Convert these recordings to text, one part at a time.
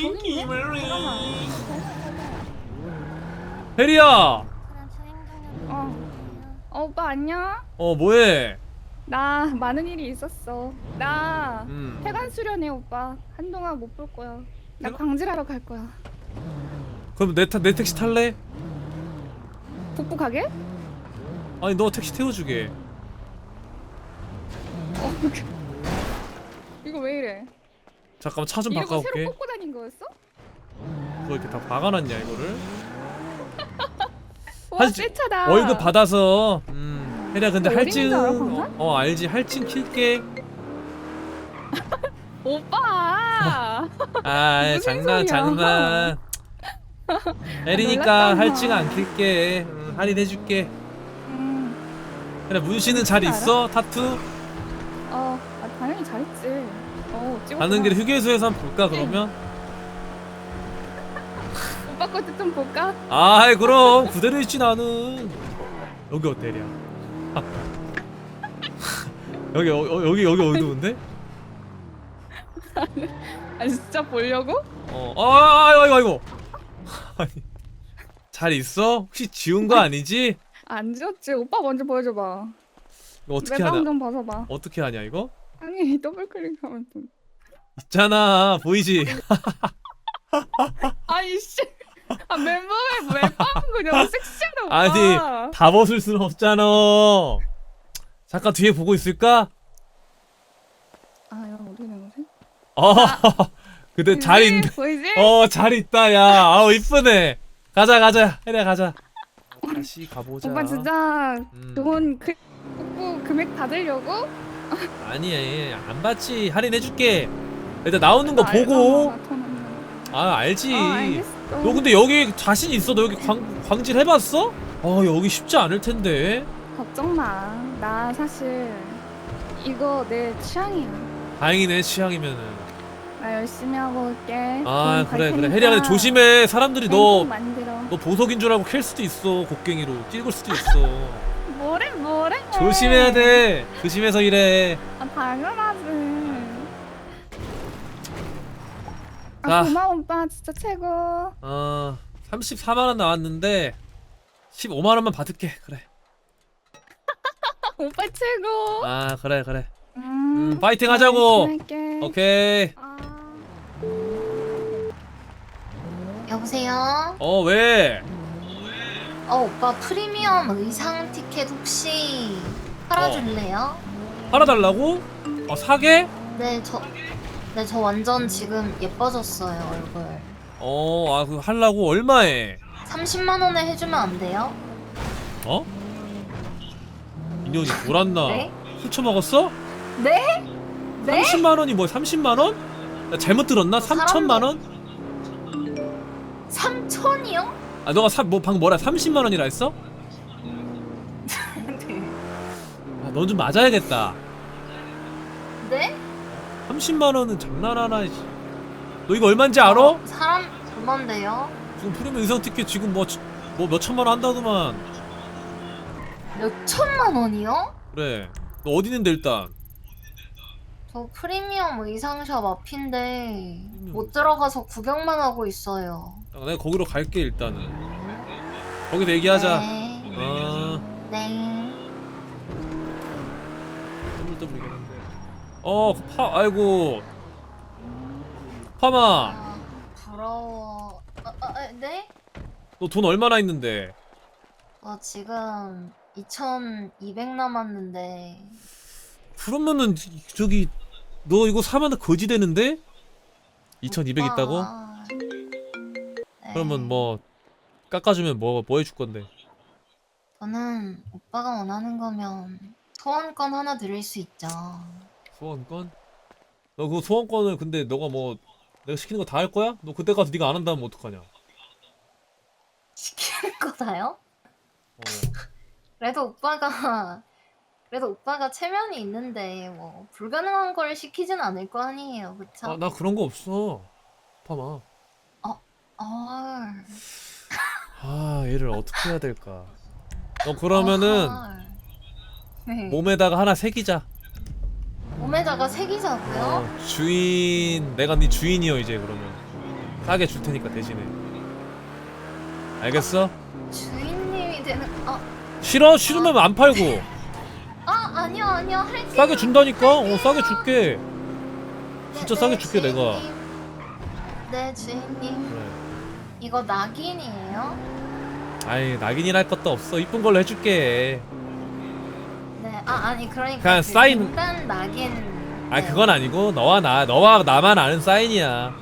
저기. 혜리야 어. 어, 오빠 안녕? 어 뭐해 나 많은 일이 있었어. 나 음. 태관 수련회 오빠. 한동안 못 볼 거야. 나 태관- 광질하러 갈 거야. 그럼 내, 타, 내 택시 탈래? 북부 가게? 아니 너 택시 태워주게 어, 이거 왜 이래? 잠깐만 차 좀 이거 새로 바꿔올게 뽑고 다닌 거였어? 뭐 이렇게 다 박아놨냐 이거를 와, 한 지- 새 차다. 월급 받아서 음 혜리야 근데 너 할증 어린이인 줄 알아, 방금? 어 알지 할증 킬게 오빠. 아 무슨 장난 소리야. 장난 혜리니까 놀랐잖아. 할증 안 킬게 음, 할인해줄게 음. 그래 문씨는 잘 알아? 있어 타투 어, 아, 당연히 잘했지. 어, 찍었구나. 가는 길에 휴게소에서 한번 볼까 그러면 오빠 것도 좀 볼까? 아이 그럼 그대로 있지 나는 여기 어때 혜리야 여기 어, 어, 여기 여기 어두운데 아, 진짜 보려고? 어, 아, 아이고, 아이고, 아이고. 아니, 잘 있어? 혹시 지운 거 아니지? 안 지웠지. 오빠 먼저 보여줘봐. 이거 어떻게 하냐? 좀 벗어봐. 어떻게 하냐 이거? 아니 더블 클릭하면 좀. 있잖아, 보이지? 아니 씨. 아 멤버에 왜 빠는 거냐? 너무 섹시하다 오빠. 아니, 다 벗을 수는 없잖아. 잠깐 뒤에 보고 있을까? 아, 야 어디 있는 거지? 어, 근데 잘? 있네. 보이지? 어, 잘 있다, 야. 아우 이쁘네. 가자, 가자. 혜리야, 가자. 다시 가보자. 오빠 진짜 음. 좋은 그 복부 금액 받으려고? 아니, 안 받지. 할인해줄게. 일단 나오는 거나 보고. 아, 알지. 거. 아 알겠어. 너 근데 여기 자신 있어? 너 여기 광, 광질 해봤어? 어 여기 쉽지 않을 텐데 걱정 마. 나 사실 이거 내 취향이야. 다행이네 취향이면은 나 열심히 하고 올게. 아돈 그래 벌 그래 혜리야 근데 조심해 사람들이 너 행복 만들어. 너 보석인 줄 알고 캘 수도 있어 곡괭이로 찔걸 수도 있어 뭐래 뭐래? 조심해야 돼 조심해서 일해 아 당연하지. 자. 아 고마워 오빠 진짜 최고. 어 34만 원 나왔는데 15만 원만 받을게 그래 오빠 최고. 아 그래 그래 음, 음, 파이팅 하자고. 할게. 오케이 아, 여보세요? 어 왜? 어, 오빠 프리미엄 의상 티켓 혹시 팔아줄래요? 팔아 달라고? 어 사게? 네, 저, 네, 저 완전 지금 예뻐졌어요, 얼굴. 어 아 그거 하려고 얼마에? 30만 원에 해주면 안 돼요? 어? 인연이 돌았나? 네? 훔쳐 먹었어? 네? 네? 30만 원이 뭐 30만 원? 나 잘못 들었나? 사람들- 3천만 원? 3천이요? 아 너가 사, 뭐 방금 뭐라 30만 원이라 했어? 네. 아, 넌 좀 맞아야겠다. 네? 30만 원은 장난하나? 씨. 너 이거 얼마인지 알아? 어, 사람 얼만데요? 지금 프리미엄 의상 티켓 지금 뭐뭐 몇천만 원 한다더만. 몇 천만 원이요? 그래. 너 어디 있는데 일단? 저 프리미엄 의상샵 앞인데 못 들어가서 구경만 하고 있어요. 아, 내가 거기로 갈게 일단은. 거기서 얘기하자. 네. 어. 네. 더블 더블이겠는데. 어, 그 파, 아이고. 파마, 아, 부러워. 아, 아, 아, 네? 너 돈 얼마나 있는데? 어, 지금 2,200 남았는데 그러면은 저기 너 이거 사면 거지 되는데? 2,200 있다고? 오빠. 네. 그러면 뭐 깎아주면 뭐 뭐 해줄 건데? 저는 오빠가 원하는 거면 소원권 하나 드릴 수 있죠. 소원권? 너 그 소원권을 근데 너가 뭐 내가 시키는 거 다 할 거야? 너 그때 가서 네가 안 한다면 어떡하냐? 시키는 거다요? 어. 그래도 오빠가 그래도 오빠가 체면이 있는데 뭐 불가능한 걸 시키진 않을 거 아니에요, 그쵸? 아, 나 그런 거 없어. 파마. 어, 아, 얘를 어떻게 해야 될까? 너 그러면은 헐. 네. 몸에다가 하나 새기자. 몸에다가 새기자고요? 어, 주인, 내가 네 주인이여 이제 그러면. 싸게 줄 테니까 대신에 알겠어? 주인님이 되는 아, 싫어? 싫으면 안 팔고 아 아니요 아니요 할게요 싸게 준다니까? 어 싸게 줄게 네, 진짜 네, 싸게 줄게, 내가. 네 주인님 그래. 이거 낙인이에요? 아이 낙인이랄 것도 없어 이쁜 걸로 해줄게 네, 아 아니 그러니까 그냥 그 사인- 인간 낙인. 아 네. 그건 아니고 너와 나 너와 나만 아는 사인이야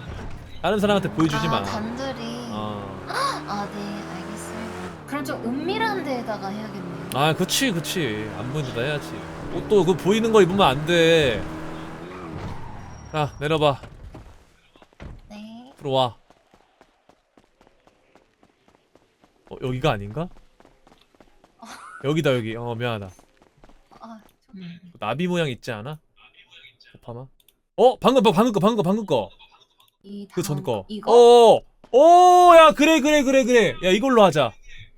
다른 사람한테 보여주지 아, 마 단둘이. 어. 아, 네, 알겠습니다. 그럼 좀 은밀한 데에다가 해야겠네요. 아 그치 그치 안 보인다 해야지 옷도 그 보이는 거 입으면 안돼 자 내려봐 네. 들어와 어 여기가 아닌가? 여기다 여기 어 미안하다 아, 좀. 나비 모양 있지 않아? 파마 어 방금 거 방금 거 방금 거 방금 이 거그 전 다음 거. 이거? 어. 오, 야, 그래, 그래, 그래, 그래. 야, 이걸로 하자.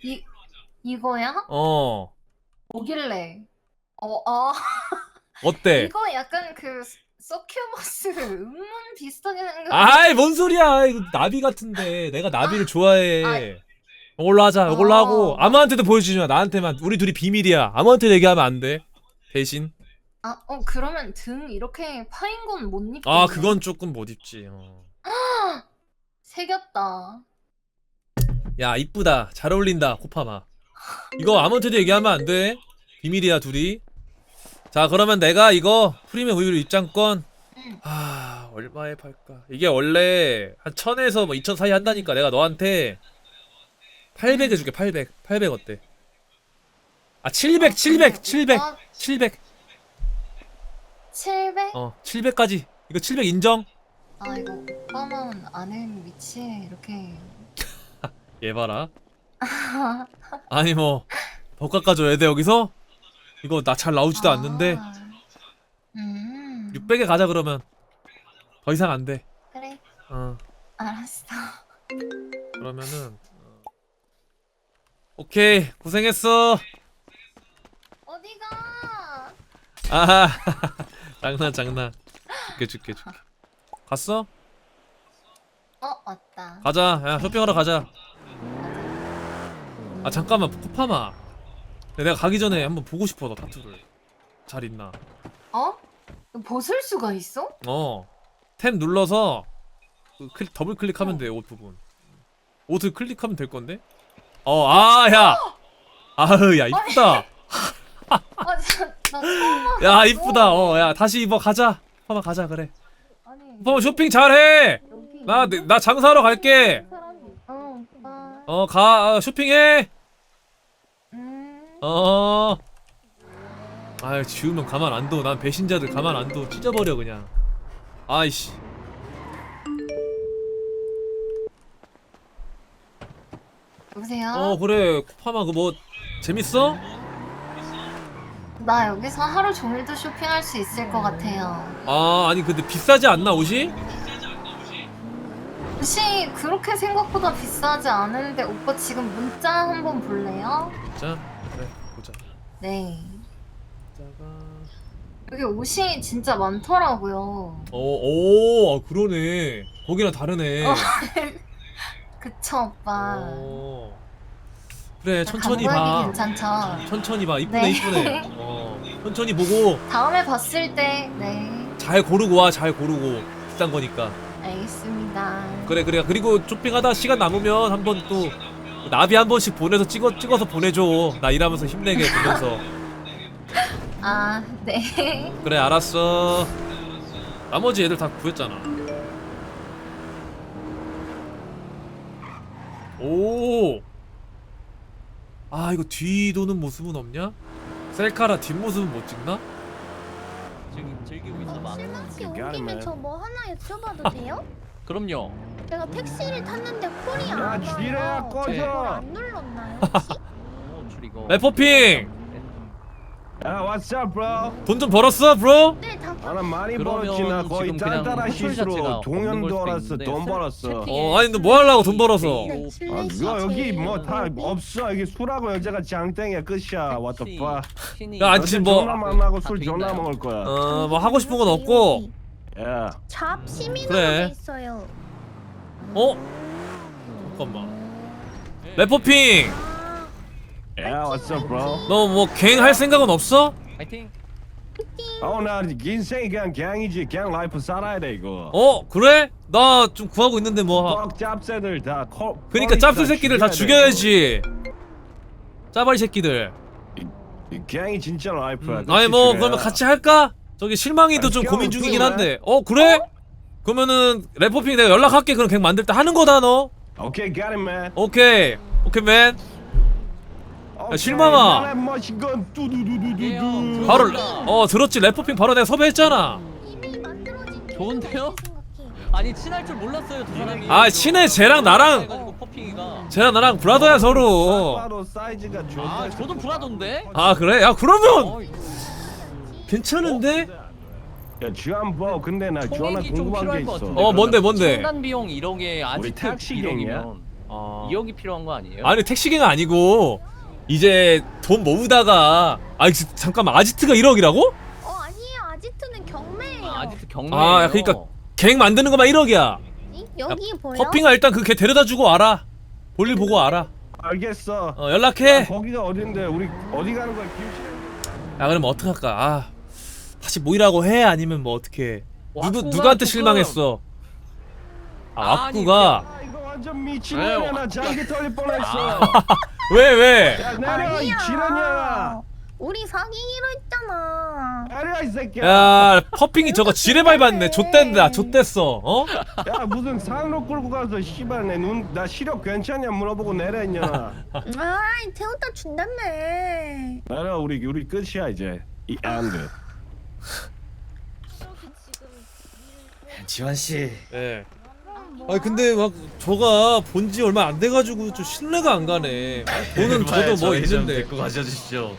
이 이거야? 어. 뭐길래? 어, 아, 어때? 이거 약간 그 서큐버스 음문 비슷하게 생겼. 아이, 뭔 소리야. 이거 나비 같은데. 내가 나비를 좋아해. 이걸로 하자. 이걸로 아. 하고. 아무한테도 보여주지 마. 나한테만. 우리 둘이 비밀이야. 아무한테 얘기하면 안 돼. 대신. 아, 어 그러면 등 이렇게 파인 건 못 입겠네. 아, 그건 조금 못 입지. 어. 새겼다. 야, 이쁘다. 잘 어울린다. 코파마. 이거 아무한테도 얘기하면 안 돼. 비밀이야, 둘이. 자, 그러면 내가 이거 프리미엄 우유 입장권 응. 아 얼마에 팔까? 이게 원래 한 1000에서 뭐2000 사이 한다니까 내가 너한테 800 해줄게 800 800 어때? 아 700 700 700 아, 700 700? 어 700까지. 이거 700 인정? 아 이거 오빠만 아는 위치에 이렇게. 얘 봐라. 아니 뭐더 깎아줘야 돼 여기서? 이거 나 잘 나오지도 않는데. 아, 음 600에 가자 그러면. 더 이상 안 돼. 그래. 어. 알았어. 그러면은 어. 오케이. 고생했어. 어디가 아 장난 장난. 줄게 줄게 줄게. 갔어? 어 왔다. 가자. 야 쇼핑하러 가자. 아 잠깐만. 코파마. 내가 가기 전에 한번 보고 싶어 너 타투를. 잘 있나. 어? 이거 벗을 수가 있어? 어탭 눌러서 그 클릭, 더블 클릭하면 돼 옷 부분. 옷을 클릭하면 될 건데? 어아야! 아으 야 이쁘다. 봤어. 야 이쁘다 어 야 다시 입어 가자 코파마 가자 그래 아니 코파마 쇼핑 잘해 여기 나나 장사하러 갈게 사람이 어 오빠 어 가 쇼핑해 음 어. 아유 지우면 가만 안 둬. 난 배신자들 가만 안 둬. 찢어버려 그냥. 아이씨. 여보세요 어 그래 쿠파마 그뭐 재밌어? 나 여기서 하루 종일도 쇼핑할 수 있을 것 같아요 아 아니 근데 비싸지 않나 옷이? 혹시 그렇게 생각보다 비싸지 않은데 오빠 지금 문자 한번 볼래요? 진짜? 그래 보자. 네 자가. 여기 옷이 진짜 많더라고요 어오 아, 그러네. 거기랑 다르네. 어. 그쵸 오빠 어. 그래 나 천천히 감각이 봐. 괜찮죠? 천천히 봐. 이쁘네 네. 이쁘네. 어. 천천히 보고 다음에 봤을 때 네 잘 고르고 와. 잘 고르고 비싼 거니까. 알겠습니다 그래 그래 그리고 쇼핑하다 시간 남으면 한번 또 나비 한 번씩 보내서 찍어 찍어서 보내줘 나 일하면서 힘내게 보면서 아 네 그래 알았어 나머지 애들 다 구했잖아 오 아 이거 뒤 도는 모습은 없냐 셀카라 뒷모습은 못 찍나 지금 즐기고 있어 봐. 실망 씨 You 온 got it, 김에 man. 저뭐 하나 여쭤봐도 돼요? 그럼요. 제가 택시를 탔는데 콜이 야, 안 지뢰야, 와요. 꺼져. 안 눌렀나요 혹시? 레포핑 야, what's up, bro? 돈 좀 벌었어 브로 네, 다 아, 나 많이 그러면 벌었지. 나 거의 지금 그냥 딴따라 시스로 자체가 동현 없는 걸 수도 돌았어. 있는데 돈 세- 벌었어. 어 아니 너 뭐 하려고 돈 벌어서 네, 아, 슬래시 누가 여기 뭐 다? 없어. 여기 술하고 여자가 장땡이야. 끝이야. What the fuck? 야, 아니, 지금 뭐- 전화 만나고 다술 있나요? 먹을 거야. 어 뭐 하고 싶은 건 없고 야, 잡 시민으로 그래. 돼 있어요. 어? 잠깐만. 레포핑, Yeah, what's up, bro? 너 뭐 갱 할 생각은 없어? 파이팅. 어, 나 인생 그냥 갱이지. 갱 라이프 살아야 돼 이거. 어 그래? 나 좀 구하고 있는데 뭐. 뻑 짭새들 다 코. 그러니까 머리 짭새 다 새끼들 다 죽여야 죽여야지. 짜바리 새끼들. 갱이 진짜 라이프야. 음, 아니 뭐 그러면 같이 할까? 저기 실망이도 좀 아니, 고민 형, 중이긴. 한데. 어 그래? 그러면은 레포핑 내가 연락할게. 그럼 갱 만들 때 하는 거다 너. 오케이, got it, man. 오케이. 오케이 맨. 실망아. 머신건 예, 형. 뚜두두두두두. 바로. 어 들었지 레포핑 바로 내가 섭외했잖아. 좋은데요? 아니 친할 줄 몰랐어요 두 사람이. 아, 친해. 쟤랑 나랑- 해가지고 퍼핑이가. 쟤랑 나랑 브라더야 서로. 아 저도 브라던데. 아 그래? 야 그러면 어, 괜찮은데? 야, 주한 뭐 근데 나 주한아 좀 궁금한 게 필요할 것 있어. 같은데. 어 뭔데 뭔데? 첨단 비용 1억에 아지트 택시 갱이야? 1억이면 아. 2억이 필요한 거 아니에요? 아니 택시갱 아니고 이제 돈 모으다가 아 잠깐만 아지트가 1억이라고? 어 아니에요 아지트는 경매예요. 아, 아지트 경매. 아, 그러니까 갱 만드는 것만 1억이야. 이? 여기 보여? 커핑아 일단 그 걔 데려다 주고 알아. 볼일 보고 알아. 알겠어. 어 연락해. 거기가 어딘데? 우리 어디 가는 거야? 김치. 야 그럼 어떡 할까? 아 다시 모이라고 해 아니면 뭐 어떻게? 누구 왁구가 누구한테 조금- 실망했어? 아 아니, 왁구가 아, 이거 완전 네, 미친년이야. 나 와. 장기 털릴 뻔했어. 아. 왜 왜? 야, 내려 이 지랄년아. 우리 사귀기로 했잖아. 내려 이 새끼야. 야 퍼핑이 저거 지뢰 밟았네. 좆댄다. 좆됐어. 어? 야, 무슨 산으로 끌고 가서 씨발 내 눈 나 시력 괜찮냐 물어보고 내려 있냐. 아이 태우다 준다며. 내려 우리 우리 끝이야 이제. 이 엔드. 지환 씨. 예. 아니 근데 막 저가 본 지 얼마 안 돼가지고 좀 신뢰가 안 가네. 돈은 저도 뭐 있는데 데리고 가셔주십시오.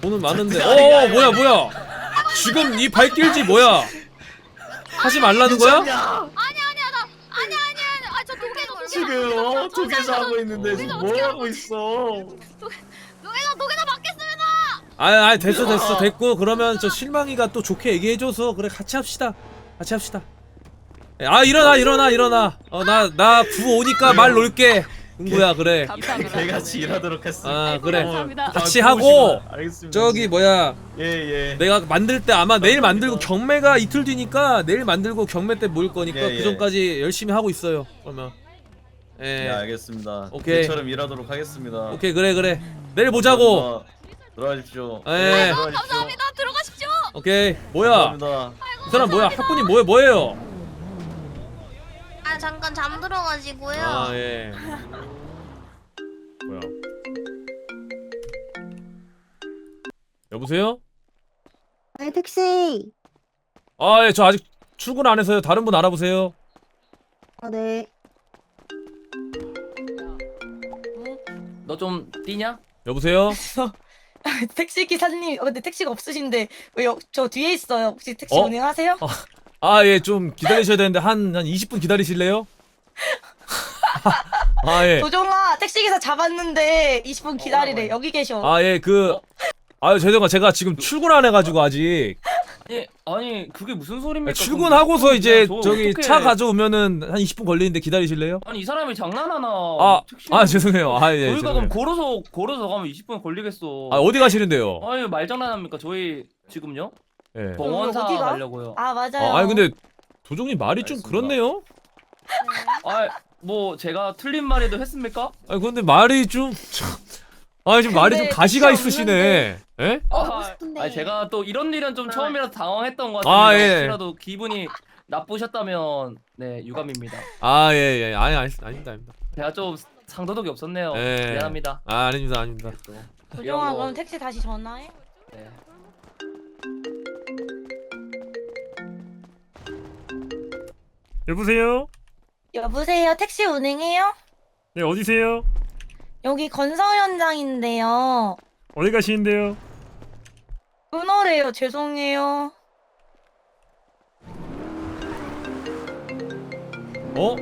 돈은 많은데. 어 뭐야 뭐야? 지금 이 발길지 뭐야? 하지 말라는 거야? 아니 아니야 나 아니 아니 아니 아저 도개 지금 어, 독에서 하고 있는데 지금 뭐 하고 있어? 도개가 도개가 맞겠습니다. 아니 아니 됐어 됐어 됐고 그러면 저 실망이가 또 좋게 얘기해줘서 그래 같이 합시다. 같이 합시다. 예, 아 일어나 일어나 일어나. 어 나나 구호 오니까 말 놓을게. 응구야 그래. 감사합니다. 개같이 일하도록 했습니다. 아 그래. 감사합니다. 같이 아, 하고. 알겠습니다. 저기 뭐야 예 예. 내가 만들 때 아마 내일 만들고 경매가 이틀 뒤니까 내일 만들고 경매 때 모일 거니까 예, 그 예. 전까지 열심히 하고 있어요. 그러면 예 예 알겠습니다. 오케이. 개처럼 일하도록 하겠습니다. 오케이 그래 그래 내일 보자고. 들어가십시오. 예. 감사합니다. 들어가십시오. 오케이 뭐야 감사합니다. 이 사람 뭐야 학군이 뭐예 뭐예요? 아 잠깐 잠들어가지고요. 아 예. 뭐야? 여보세요? 네, 택시. 아 예 저 아직 출근 안 해서요. 다른 분 알아보세요. 아, 네. 너 좀 뛰냐? 여보세요? 택시 기사님, 어, 근데 택시가 없으신데 왜 저 뒤에 있어요? 혹시 택시 어? 운행하세요? 아 예 좀 기다리셔야 되는데 한 한 20분 기다리실래요? 아 예. 도종아, 택시 기사 잡았는데 20분 기다리래. 여기 계셔. 아 예 그 아유 죄송합니다 제가 지금 출근 안 해가지고 아직 아니 아니 그게 무슨 소리입니까? 출근하고서 그럼 이제 저 저기 어떡해. 차 가져오면은 한 20분 걸리는데 기다리실래요? 아니 이 사람이 장난하나? 아, 택시- 아 죄송해요 아 예 저희가 죄송해요 그럼 걸어서 걸어서 가면 20분 걸리겠어. 아 어디 가시는데요? 아 니 말장난합니까? 저희 지금요? 예. 봉원사 어디가? 가려고요. 아, 맞아요. 아 아니 근데 도종님 말이 좀 알겠습니다. 그렇네요. 아 뭐 제가 틀린 말에도 했습니까? 아 근데 말이 좀 아, 지금 말이 좀 근데 가시가 있으시네. 예? 아, 무슨데? 아니 제가 또 이런 일은 좀 처음이라서 당황했던 것 아, 같은데 예. 혹시라도 기분이 나쁘셨다면 네 유감입니다. 아, 예, 예. 아니, 아니, 아닙니다, 아닙니다. 제가 좀 상도덕이 없었네요. 예. 미안합니다. 아, 아닙니다, 아닙니다. 또 이런 거- 그럼 택시 다시 전화해. 네. 여보세요? 여보세요, 택시 운행해요? 네, 어디세요? 여기 건설 현장인데요. 어디 가시는데요? 끊어래요. 죄송해요. 어?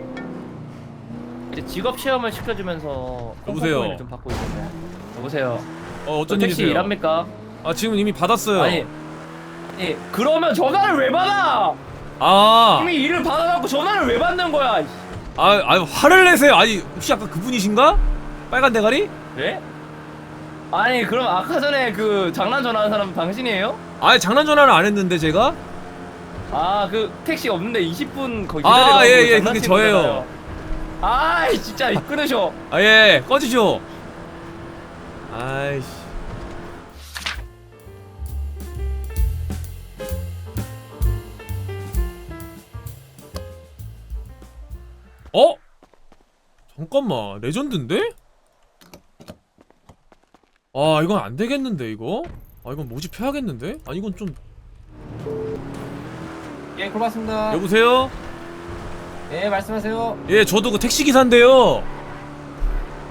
이제 직업 시험을 시켜주면서 여보세요? 좀 받고 있는데 여보세요. 어, 저 어쩐 택시 일이세요? 일합니까? 아, 지금 이미 받았어요. 아니, 아니 그러면 전화를 왜 받아? 아, 이미 일을 받아놓고 전화를 왜 받는 거야? 아, 아 화를 내세요. 아니 혹시 아까 그분이신가? 빨간 대가리? 네? 아니 그럼 아까 전에 그 장난 전화한 사람 당신이에요? 아 장난 전화를 안 했는데 제가? 아 그 택시 없는데 20분 거기 아, 기다려가지고 예, 예, 장난친 그게 저예요. 거잖아요. 아이 진짜 끊으셔 아 예, 꺼지쇼. 아이씨. 어? 잠깐만, 레전드인데? 아, 이건 안 되겠는데 이거? 아, 이건 모집해야겠는데? 아, 이건 좀 예 고맙습니다 여보세요? 예 말씀하세요 예, 저도 그 택시 기사인데요.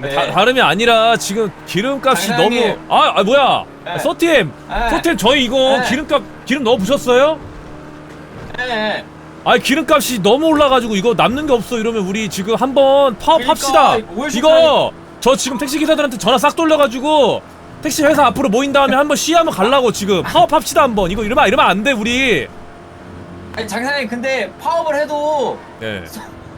네. 다, 다름이 아니라 지금 기름값이 장사님. 너무 아, 아 뭐야? 네. 서팀, 네. 서팀 저희 이거 네. 기름값 기름 넣어 보셨어요? 예 아, 기름값이 너무 올라가지고 이거 남는 게 없어 이러면 우리 지금 한번 파업합시다. 그러니까, 뭘 이거 저 지금 택시 기사들한테 전화 싹 돌려가지고 택시 회사 앞으로 모인 다음에 한번 시위하면 갈라고 지금 파업합시다 한번 이거 이러면 이러면 안 돼 우리. 아니 장사님 근데 파업을 해도 네.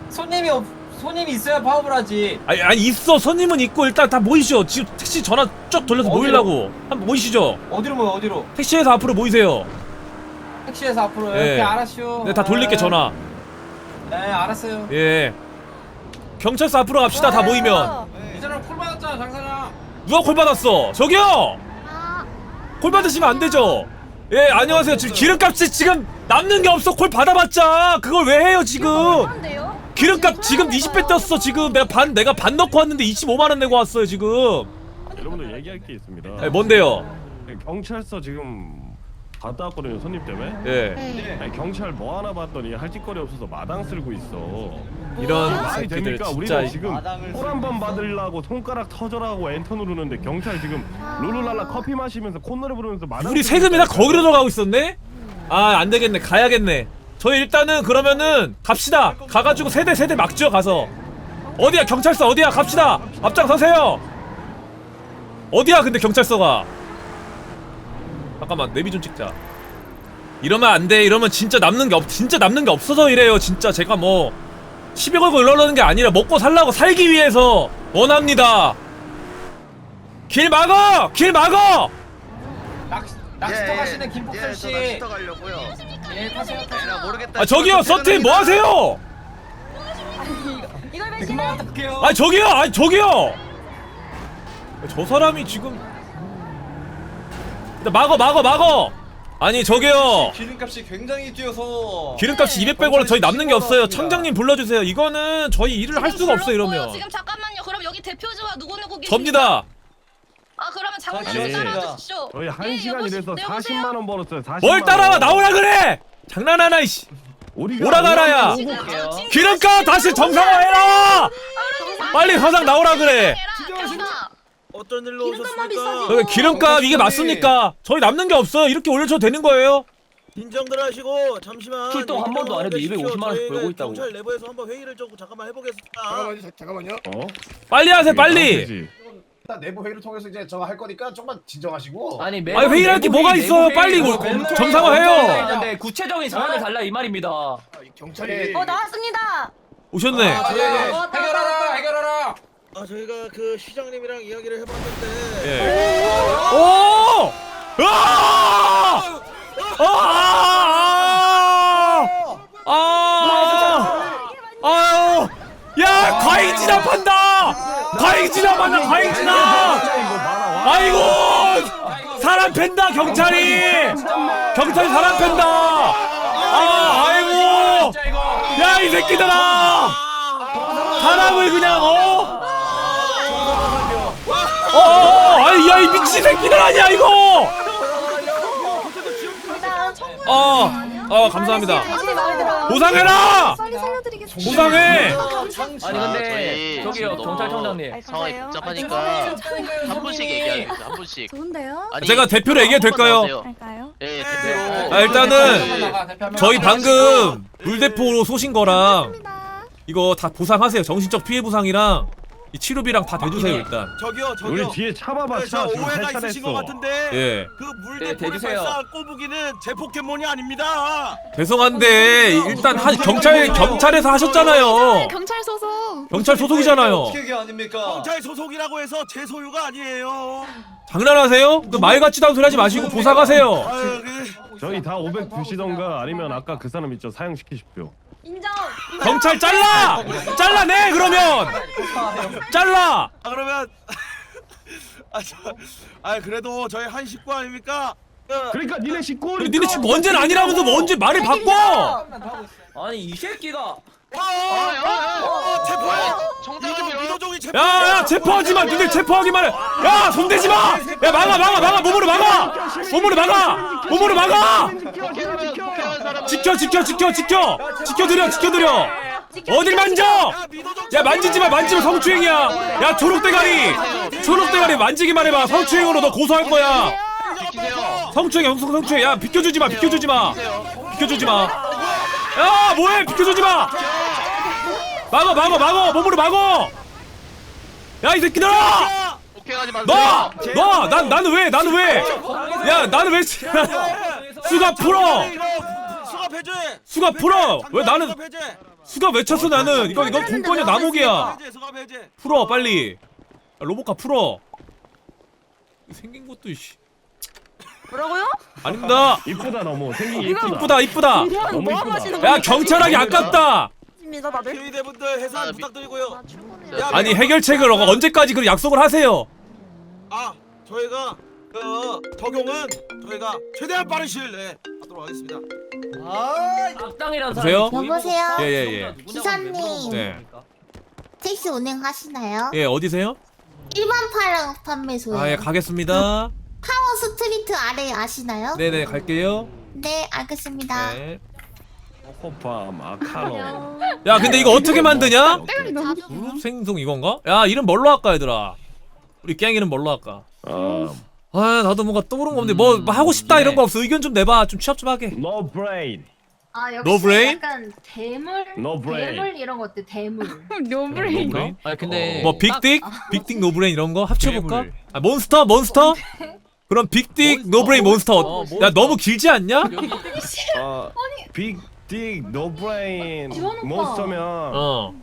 손님이 없 손님이 있어야 파업을 하지. 아니, 아니 있어 손님은 있고 일단 다 모이시죠. 지금 택시 전화 쫙 돌려서 어디로? 모이려고 한번 모이시죠. 어디로 모여 어디로? 택시 회사 앞으로 모이세요. 택시에서 앞으로 예. 이렇게 알았슈. 네, 다 돌릴게 전화. 네 알았어요. 예. 경찰서 앞으로 갑시다 다 모이면. 이전에 콜 받았잖아 장사장. 누가 콜 받았어? 저기요. 아, 콜 받으시면 안 되죠. 예 안녕하세요. 지금 기름값이 지금 남는 게 없어. 콜 받아봤자 그걸 왜 해요 지금? 얼마인데요? 기름값 지금 20배 떴어 지금. 내가 반 내가 반 넣고 왔는데 25만 원 내고 왔어요 지금. 여러분들 얘기할 게 있습니다. 예, 뭔데요? 경찰서 지금 갔다 왔거든요 손님 때문에. 예. 네. 아니, 경찰 뭐 하나 봤더니 할 짓거리 없어서 마당 쓸고 있어. 이런 말이 새끼들 됩니까? 진짜. 우리는 지금 꼴한 번 받으려고 손가락 터져라고 엔터 누르는데 경찰 지금 룰루랄라 커피 마시면서 콧노래 부르면서 마당 우리 세금이 다. 거기로 들어가고 있었네? 아, 안 되겠네. 가야겠네. 저희 일단은 그러면은 갑시다. 가가지고 세대 세대 막죠, 가서. 어디야, 경찰서 어디야? 갑시다. 앞장 서세요. 어디야, 근데 경찰서가? 잠깐만, 내비 좀 찍자. 이러면 안 돼. 이러면 진짜 남는 게 없, 진짜 남는 게 없어서 이래요. 진짜 제가 뭐 시비 걸고 이러는 게 아니라 먹고 살라고 살기 위해서 원합니다. 길 막어! 길 막어! 낚시 낚시터 가시는 김복선 씨. 가려고요. 예 타세요 타세요. 모르겠다. 아 저기요 서팀 뭐 하세요? 이걸 네, 배신해? 금방. 아 저기요, 아 저기요. 저 사람이 지금 일단 막어, 막어, 막어. 아니 저기요. 기름값이 굉장히 뛰어서 기름값이 200원로 저희 남는 게 없어요. 청장님 불러주세요. 이거는 저희 일을 할 수가 없어 이러면. 지금 잠깐만요. 그럼 여기 대표주와 누구 누구 계신지. 접니다. 아 그러면 장난님 예. 따라주십시오. 저희 한 예, 시간 일해서 여보세요? 40만 원 벌었어요. 40만 뭘 따라와 원. 나오라 그래. 장난하나 이씨. 우리가 오라가라야. 기름값 다시 정상화해라. 빨리 화상 나오라 그래. 경사. 어떤 일로 오셨습니까? 여기 기름값 이게 맞습니까? 저희 남는 게 없어요. 이렇게 올려줘도 되는 거예요? 인정들 하시고 잠시만 출동 한 번도 안 해도 인정을 250만 원씩 저희가 벌고 있다고. 경찰 내부에서 한번 회의를 좀 잠깐만 해보겠습니다. 어? 빨리 하세요, 빨리. 되지. 일단 내부 회의를 통해서 이제 저거 할 거니까 좀만 진정하시고. 아니 아니, 회의할 게 뭐가 있어요? 빨리 정상화해요. 있는데 구체적인 상황을 달라 이 말입니다. 경찰이 어 나왔습니다. 오셨네. 아, 예, 예. 해결하라 해결하라. 아 저희가 그 시장님이랑 이야기를 해봤는데 예. 오! 아! 아! 아! 아유! 야, 과잉 진압한다! 과잉 진압한다, 과잉 진압! 아이고! 사람 팬다, 경찰이! 경찰이 사람 팬다! 아, 아이고! 야, 이 새끼들아! 사람을 그냥, 어? 어, 어, 어, 아니, 야, 이 미친 새끼들 아니야, 이거! 어, 어, 감사합니다. 당신이 마음에 들어요. 보상해라! 빨리 살려드리겠습니다. 보상해! 아니 근데 저기요 경찰청장님. 아이, 감사해요. 복잡하니까 한 분씩 얘기하겠습니다. 한 분씩. 좋은데요? 제가 대표로 얘기해도 될까요? 할까요? 예, 아, 일단은 저희 방금 물대포로 쏘신 거랑 합니다. 이거 다 보상하세요. 정신적 피해 보상이랑 이 치료비랑 다 대주세요 일단. 저기요 우리 저기요. 뒤에 차 봐봐 네, 차저 지금 오해가 있으신 것 같은데 예. 그 네, 물대포를 대주세요. 발사한 꼬부기는 제 포켓몬이 아닙니다. 죄송한데 일단 한 경찰 경찰에서 하셨잖아요. 경찰 소속. 경찰 소속이잖아요. 어떻게 아닙니까? 경찰 소속이라고 해서 제 소유가 아니에요. 장난하세요? 그 말 같지도 않은 소리 하지 마시고 보상하세요. 아유, 그, 저희 다 500 주시던가 아니면 아까 그 사람 있죠 사형시키십시오 인정. 경찰 잘라! 잘라내 그러면! 잘라! 아 그러면 아, 저, 아 그래도 저희 한 식구 아닙니까? 그, 그러니까 니네 식구 그래, 니네 지금 언제는 아니라면서 뭐 언제 말을 바꿔! 아니 이 새끼가 어, 어, 어, 어, 체포해. 정답은 민호종이 체포. 야, 야, 체포하지 마! 니들 체포하기만 해! 야, 손대지 마! 야, 막아, 막아, 막아! 몸으로 막아! 몸으로 막아! 몸으로 막아! 지켜, 지켜, 지켜, 지켜! 지켜드려, 지켜드려! 어딜 만져! 야 만지지 마! 만지면 성추행이야! 야, 초록 대가리! 초록 대가리 만지기만 해봐! 성추행으로 너 고소할 거야! 성추행, 형성 성추행! 야, 비켜주지 마! 비켜주지 마! 비켜주지 마! 야, 뭐해! 비켜주지 마! 막어, 막어, 막어! 몸으로 막어! 야, 이 새끼들아! 너! 너! 난, 나는 왜? 나는 왜? 야, 나는 왜? 수갑 풀어! 수갑 해제. 수갑 풀어! 왜 나는 수갑 왜 쳤어 나는? 이거 이거 공권이야 나무기야. 해제 수갑 해제. 풀어 빨리. 야, 로보카 풀어. 생긴 것도 이씨. 뭐라고요? 아닙니다. 이쁘다 너무 생긴 게 이쁘다 이쁘다 이쁘다. 너무 이쁘다 야 경찰하기 아깝다. 입니다 다들. 피의대 분들 해산 부탁드리고요. 야, 아니 해결책을 어- 언제까지 그 약속을 하세요? 아 저희가 그 적용은 저희가 최대한 빠른 시일 내에 하도록 하겠습니다. 악당이라는 여보세요? 사람이 여보세요? 예, 예, 예. 기사님. 네. 택시 운행하시나요? 예 어디세요? 일반 파랑 판매소요. 아 예 가겠습니다. 타워 스트리트 아래 아시나요? 네네 갈게요. 네, 알겠습니다. 네. 야 근데 이거 어떻게 만드냐? 네. 그룹 생성 이건가? 야 이름 뭘로 할까 얘들아? 우리 갱 이름 뭘로 할까? 어, 아 나도 뭔가 떠오른 건데 뭐, 뭐 하고 싶다 이런 거 없어 의견 좀 내봐 좀 취업 좀 하게 no brain 아 역시 No brain? 약간 대물, No brain. 대물 이런 것들 대물. 노브레인. 노브레인? 아 근데 뭐 빅딕? 빅딕 노브레인 이런 거 합쳐볼까? 아 몬스터? 몬스터? 그럼 빅딕 노브레인 몬스터 어, 야 너무 길지 않냐? 어, 빅 딕 no brain 지원 오빠. 몬스터면 어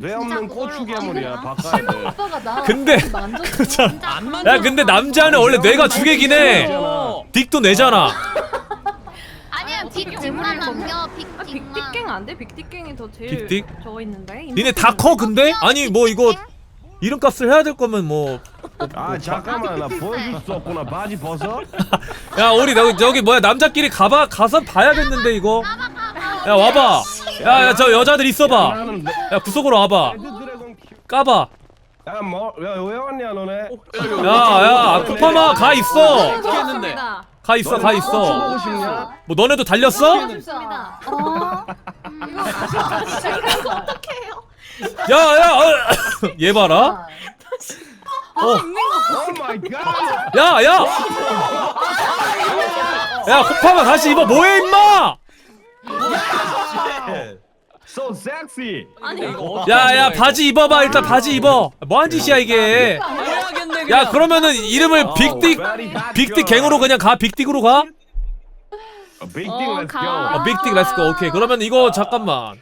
뇌 없는 고추 괴물이야 바꿔야 실망 돼 오빠가 나 근데- 만졌어. 안야 근데 남자는 원래 뇌가 두 개긴 해 딕도 뇌잖아 아니야 대물을 남겨 아, 빅딩만. 빅딕갱 안 돼? 빅딕갱이 더 제일 빅딕? 저거 있는데. 니네 다 커 근데? 아니 뭐 이거 이름값을 해야 될 거면 뭐 아 잠깐만 나 보여줄 수 없구나 바지 벗어? 야 우리 너, 저기 뭐야 남자끼리 가봐 가서 봐야겠는데 이거 야 와봐. 야 야 저 여자들 있어봐. 나는 야 구석으로 와봐. 레드 드래곤 키- 까봐. 야, 뭐, 야, 왜 왔냐, 너네? 야야 쿠파마. 가 있어. 했는데 가 있어 가 있어. 보고 싶냐? 뭐 너네도 달렸어? 좋습니다. 어. 야야 어, 얘 봐라. 오 마이 갓! 야야. 야 쿠파마. 다시 입어. 뭐해 임마 So sexy! 아니 야야 바지 입어봐 일단 바지 입어 뭐한 짓이야 이게 해야겠네 그냥 야 그러면은 이름을 빅딕 Very hot 빅딕. 갱으로 그냥 가 빅딕으로 가? 어, 빅딕 어, let's 가. go. 아 빅딕 렛츠고 오케이 그러면 이거 잠깐만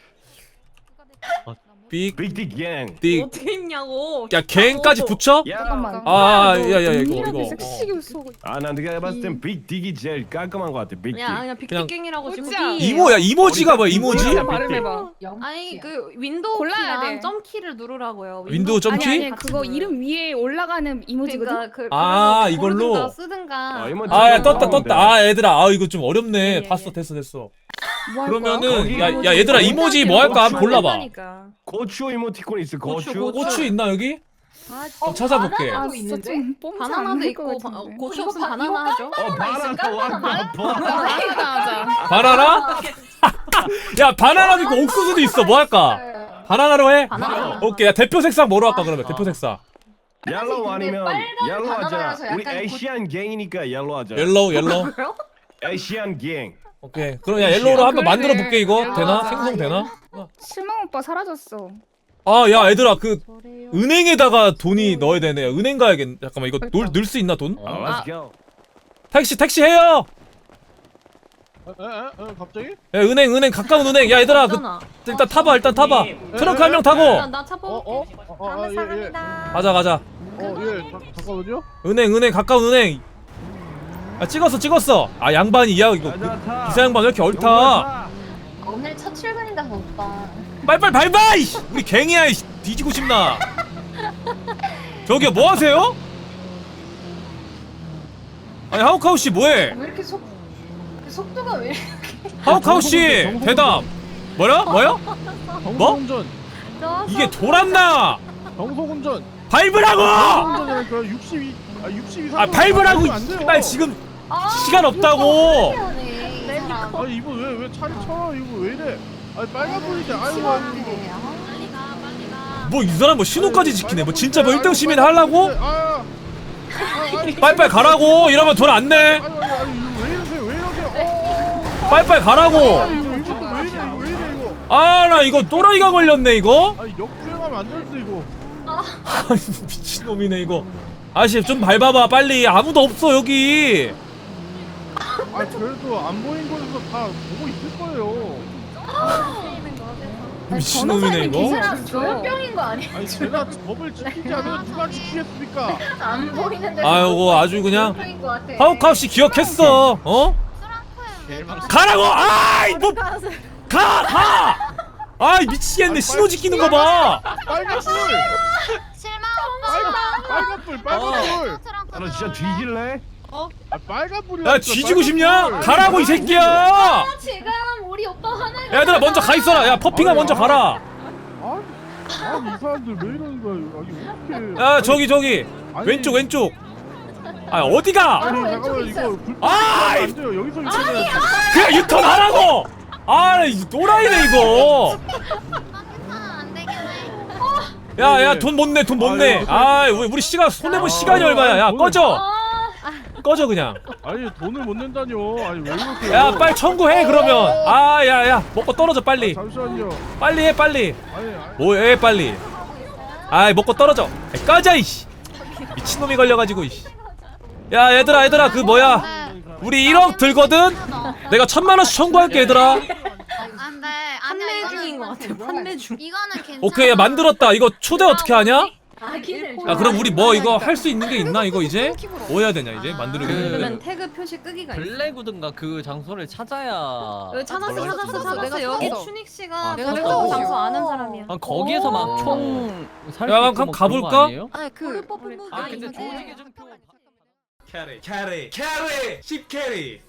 빅딕 빅딕 갱. 어떻게 입냐고. 야 갱까지 붙여? 야. 잠깐만. 아야야 이거 이거 섹시게 웃어. 아, 난 내가 봤을 땐 빅딕이 제일 깔끔한 것 같아. 빅딕. 야 그냥 그냥- 빅딕갱이라고 지금 진짜. 삐. 이모야 이모지가 뭐야 이모지? 빅딕. 발음해봐. 아니 그 윈도우 골라야 돼. 키랑 점키를 누르라고요. 윈도우 점키? 아니 아니 그거 이름 위에 올라가는 이모지거든. 그러니까 그 아, 그래서 이걸로? 고르든가 쓰든가. 아, 이모지 아야좀 떴다. 떴다 아 얘들아 아 이거 좀 어렵네 예, 예. 봤어 됐어 됐어 거야? 그러면은 야, 야 얘들아 이모지 뭐 할까 한번 골라봐. 고추 이모티콘 있어, 고추. 고추, 고추. 고추 있나 여기? 아, 한번 찾아볼게 아 있는데? 바나나도 있고 바. 고추 없으면 바- 바나나 하죠. 어, 바나나 왔다, 바나나. 바나나. 바나나? 야 바나나도 있고 옥수수도 있어 뭐 할까? 바나나로 해? 바나나. 오케이 야 대표 색상 뭐로 할까 그러면 대표 색상 옐로우 아니면 옐로우 하자. 바나나라서 우리 약간 에이시안 갱이니까 옐로우 하자. 옐로우 옐로우 에이시안 갱. 오케이 그럼 야 옐로우로 한번 그래, 만들어. 볼게 이거 옐로우 되나? 하자. 생성 되나? 실망 오빠 사라졌어. 아 야 얘들아 그 은행에다가 돈이 넣어야 되네 은행 가야겠 잠깐만 이거 놀, 넣을 수 있나 돈? 아, let's go. 택시 택시 해요 에에에 갑자기? 야 은행 은행 가까운 은행 야 얘들아 그 일단 타봐 일단 타봐 트렁크 한 명 타고 나차 어 어? 아예예 가자 가자 어예 잠깐만요. 은행 은행 가까운 은행 아 찍었어 찍었어 아 양반이 야 이거 그. 기사 양반 왜 이렇게 옳다. 오늘 첫 출근이다 오빠. 빨빨 밟아 이씨 우리 갱이야 이씨 뒤지고 싶나 저기요 뭐 하세요? 아니 하우카우 씨 뭐해 왜 이렇게 속 속도가 왜 이렇게 하우카우 씨 대답 뭐야 뭐야 정속운전. 이게 돌았나 정속운전. 밟으라고 정속운전이니까 62. 아60 이상. 아 밟으라고 이발 지금 시간 없다고. 아 이거 왜 왜 차를 쳐? 이거 왜 이래? 아 빨간불인데 아이고. 아. 빨리 가 빨리 가. 뭐 이 사람 뭐 신호까지 지키네 뭐 진짜 뭐 1등 시민 하려고 아. 아, 빨빨 가라고 이러면 돈 안 내 아니 아니 아니 왜 이러세요? 왜 이러세요? 어. 빨빨 가라고 아, 이거 이거 또왜 이래 이거 왜 이래 이거? 아 나 이거 또라이가 걸렸네 이거 아니 역주행하면 안 되는데 이거. 아니 미친놈이네 이거 아씨 좀 밟아봐 빨리 아무도 없어 여기 아 그래도 안 보인 곳에서 다 보고 있을 거예요. 미친놈이네 이 이거 사람 조현병인 거 아니야? 아니 제가 법을 지키지 않으면 누가 지키겠습니까? 안 보이는데. 아이고 아주 그냥 조현병인 것 같아. 하우카우 씨 기억했어 어? 가라고 아이 뭐가 가 아이 미치겠네 신호 지키는 거봐 빨간불! 실망 빨간 빨간불 빨간불! 아, 너 진짜 뒤질래? 아 빨간 불이. 야 뒤지고 싶냐 가라고 이 새끼야 지금 우리 오빠 화내가. 얘들아 먼저 가 있어라 야 퍼핑아 먼저 가라 아, 아니 이 사람들 왜 이러는 거야? 아니 어떻게? 야 저기 저기 아니, 왼쪽 왼쪽 아 어디가 아니 잠깐만. 이거 불. 아이! 안 돼요 여기서 있으면. 그냥 유턴 하라고 아이 또라이네 이거 안 되겠네. 야야 돈 못 내 돈 못 내 아이 우리 우리 시간 손해본 시간이 얼마야 야 꺼져 꺼져 그냥 아니 돈을 못 낸다뇨. 아니 왜 이렇게? 야 빨리 청구해 그러면 아야야 먹고 떨어져 빨리 잠시만요. 빨리 해 빨리 아니 아니. 뭐해 빨리 아이 먹고 떨어져 아이, 꺼져 이씨 미친놈이 걸려가지고 이씨 야 얘들아 얘들아 그 뭐야 우리 1억 들거든 내가 천만 원씩 청구할게 얘들아 안돼 판매 중인 것 같아. 판매 중. 이거는 괜찮아. 오케이 만들었다 이거 초대 어떻게 하냐 아기들. 야 그럼 우리 뭐 이거 할 수 있는 게 있나? 이거 이제? 뭐 해야 되냐 이제? 그- 만들기 태그 표시 끄기가 블랙우드인가 그 장소를 찾아야 찾았어 들어갈 수 찾았어. 있어요. 찾았어. 여기 찾았어. 춘익 씨가 아, 내가? 그 장소 아는 사람이야. 아, 거기에서 막 총살수 야, 그럼 뭐 가볼까? 아니 그 아 근데 조직의 증표 캐리 캐리 캐리 10 캐리